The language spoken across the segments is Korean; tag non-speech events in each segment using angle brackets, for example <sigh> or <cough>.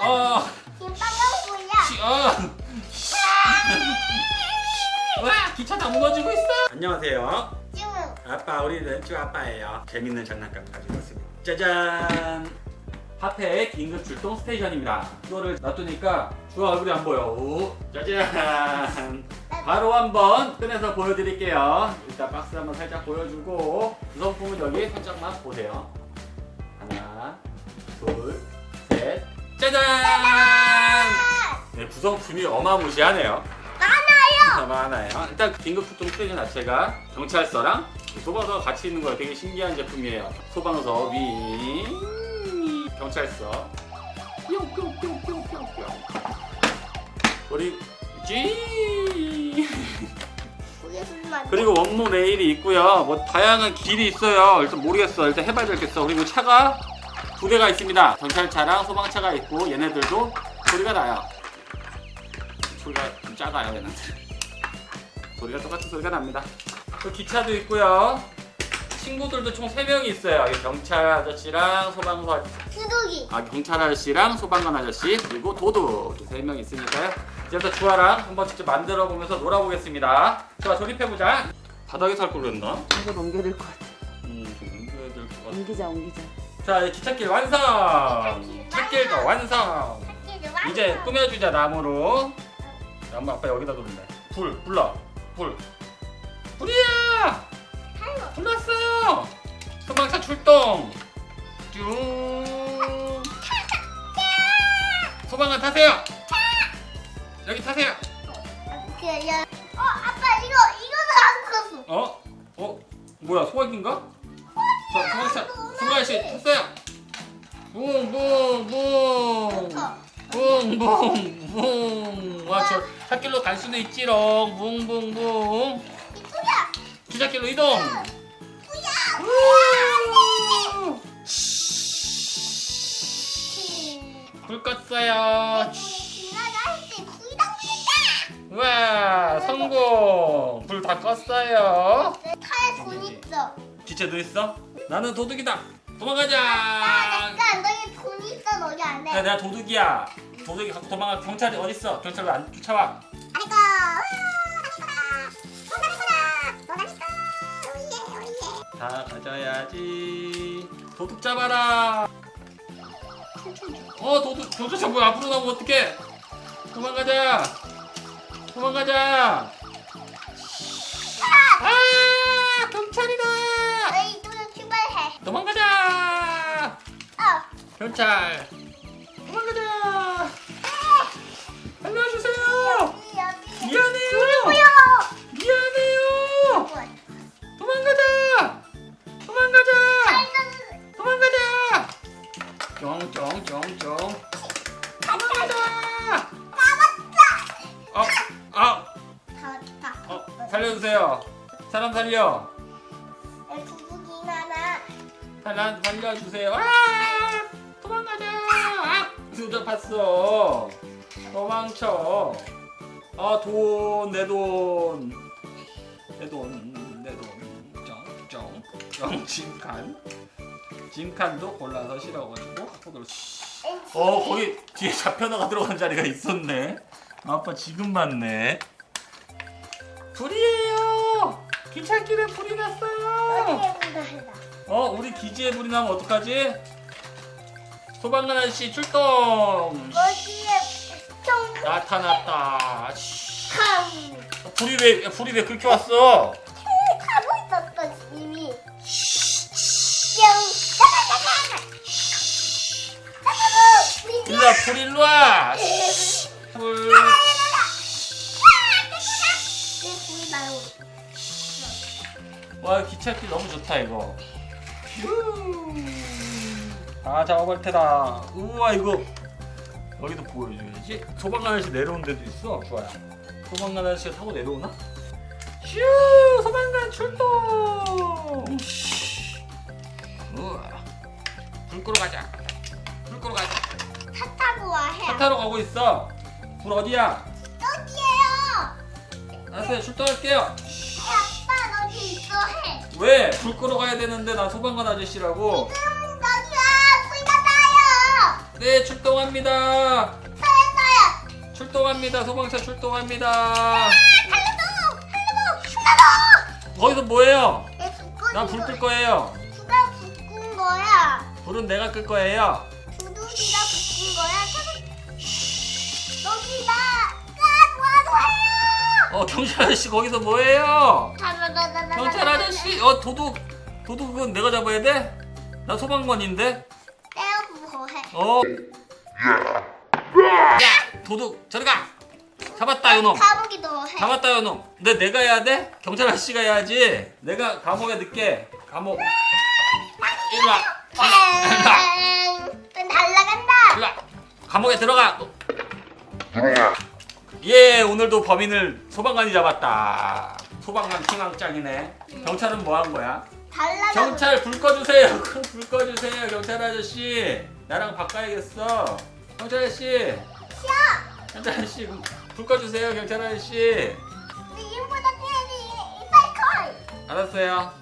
어, 김빵강구야. 씨, 어. 와, 기차 다 무너지고 있어. 안녕하세요. 아빠, 우리는 쭈 아빠예요. 재밌는 장난감 가지고 왔습니다. 짜잔. 핫팩 긴급 출동 스테이션입니다. 이거를 놔두니까 주 얼굴이 안 보여. 오, 짜잔. 바로 한번 꺼내서 보여드릴게요. 일단 박스 한번 살짝 보여주고 구성품은 여기 살짝만 보세요. 짜잔! 네, 구성품이 어마무시하네요. 많아요. 많아요. 일단 긴급 출동 스테이션 자체가 경찰서랑 소방서가 같이 있는 거예요. 되게 신기한 제품이에요. 소방서 위 경찰서 뿅뿅뿅뿅뿅뿅 우리 쥐. 그리고 원모 레일이 있고요. 뭐 다양한 길이 있어요. 일단 모르겠어. 일단 해봐야 되겠어. 그리고 차가 두 대가 있습니다. 경찰차랑 소방차가 있고 얘네들도 소리가 나요. 소리가 좀 작아요 얘네들. 소리가 똑같은 소리가 납니다. 또 기차도 있고요. 친구들도 총 3명이 있어요. 이 경찰 아저씨랑 소방서 두둑이. 아 경찰 아저씨랑 소방관 아저씨 그리고 도둑 이렇게 세명 있으니까요. 이제부터 주아랑 한번 직접 만들어 보면서 놀아보겠습니다. 주아 조립해 보자. 바닥에 살 걸 그랬나? 이거 넘겨야 될 것 같아. 음, 좀 옮겨야 될것 같아. 옮기자, 옮기자. 자, 이제 기찻길 완성. 찻길도 완성. 이제 꾸며주자 나무로. 나무 아빠 여기다 놓는다. 불, 불러. 불. 불이야. 불났어요. 소방차 출동. 쭉. 소방관 타세요. 여기 타세요. 어 아빠 이거 이거도 안 컸어. 어? 어? 뭐야 소화기인가? 자, 소방차 소방씨 탔어요. 붕붕붕. 어. 붕붕붕. 와, 저 찻길로 갈 수도 있지롱. 붕붕붕. 이쁘야. 기찻길로 이동. 우! 불 껐어요. 와, 성공. 불 다 껐어요. 기차 너 있어? 나는 도둑이다. 아 도망가자. 내가 너희 돈 있어 너희 안 야, 해. 내가 도둑이야. 도둑이 갖고 도망가. 경찰이 어디 있어? 경찰 왜안 쫓아와? 아이고. 다 가져야지. 도둑 잡아라. 어, 도둑 경찰차 뭐야? 앞으로 나오면 어떡해? 도망가자. 도망가자. 아, 경찰이다. 경찰. 도망가자. 아, 알려주세요. 여기 여기. 미안해요. 누구요? 미안해요. 도망가자. 도망가자. 도망가자. 쫑쫑쫑쫑. 도망가자. 어, 아, 다 어, 살려주세요. 사람 살려. 두둑이 나나. 사람 살려주세요. 아. 아, 누가 봤어. 도망쳐. 아, 돈, 내 돈. 내 돈, 내 돈. 쫑쫑. 쫑, 짐칸. 짐칸도 골라서 들었어. 어 거기 뒤에 좌편화가 들어간 자리가 있었네 아빠 지금 봤네 불이에요 기찻길에 불이 났어요. 어 우리 기지에 불이 나면 어떡하지 소방관 아저씨 출동 어디에 좀 나타났다 씨. 칸. 불이 왜 불이 왜 그렇게 왔어 하고 있었어 이미. 뿅. 일로 와 불 일로 와 불 와 기찻길 너무 좋다 이거 휴. 아 잡아볼 테다. 우와 이거. 여기도 보여줘야지. 소방관 아저씨 내려온 데도 있어. 좋아요. 소방관 아저씨가 타고 내려오나? 휴 소방관 출동! 우와. 불 끄러 가자. 불 끄러 가자. 차 타고 와 해. 차 타러 가고 있어. 불 어디야? 어디에요? 알았어요. 출동할게요. 아빠 너기 있어 해. 왜? 불 끄러 가야 되는데 난 소방관 아저씨라고 네 출동합니다. 살았어요. 출동합니다. 소방차 출동합니다. 살려줘. 살려줘. 살려줘. 거기서 죽고 난불끌 거예요. 누가 붙은 거야? 불은 내가 끌 거예요. 두두기가 붙은 거야? 여기다 까도와줘요. 어 경찰 아저씨 거기서? 경찰 경찰 아저씨 어 도둑 도둑은 내가 잡아야 돼? 나 소방관인데. 어. 야 도둑 저리 가. 잡았다 요놈. 가보기도 해. 잡았다 요놈. 근데 내가 해야 돼? 경찰 아저씨가 해야지. 내가 감옥에 넣게. 감옥. 일로 와. 일로 와. 땡. 날라간다. 일로 와. 감옥에 들어가. 예, 오늘도 범인을 소방관이 잡았다. 소방관 킹왕짱이네. 경찰은 뭐 한 거야? 달라가. 경찰 불 꺼주세요. <laughs> 불 꺼주세요, 경찰 아저씨. 나랑 바꿔야겠어. 경찰 아저씨. 시야. 경찰 아저씨, 불 꺼주세요, 경찰 아저씨. 이보다 테리 이빨 알았어요.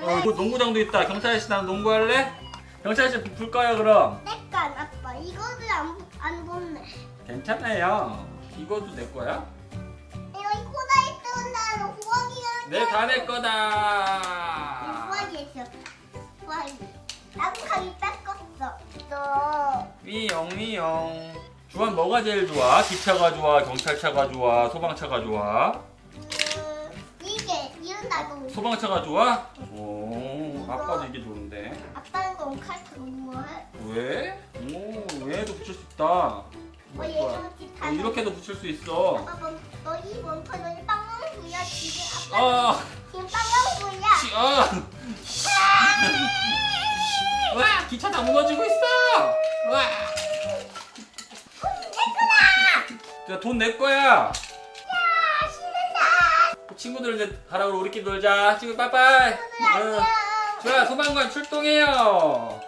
커. 어, 뭐 농구장도 있다. 경찰 아저씨 나랑 농구할래? 경찰 아저씨 불 꺼요 그럼. 내가 아빠 이거를 안안 봤네. 괜찮아요. 이것도 내 거야? 이거 코다 있던 나는 호박이가. 내다 내 거다. 호박이 있었다. 호박이. 나도 가기 위용 위용. 주한 뭐가 제일 좋아? 기차가 좋아? 경찰차가 좋아? 소방차가 좋아? 음, 이게 이런 나도. 소방차가 좋아? 오, 아빠도 이게 좋은데. 아빠는 건 칼퇴 뭐해? 왜? 오, 얘도 붙일 수 있다. 뭐 어, 좋아? 어, 이렇게도 붙일 수 있어. 아빠 너이 몬터 너이 빵빵구야 지금 아빠 아, 지금 빵빵구야. 시, 아. 와, 기차 다 무너지고 있어. 와. 야, 돈 내 거야. 친구들 이제 가라 그러 우리끼리 놀자. 친구 빠빠이. 응. 안녕. 좋아, 소방관 출동해요.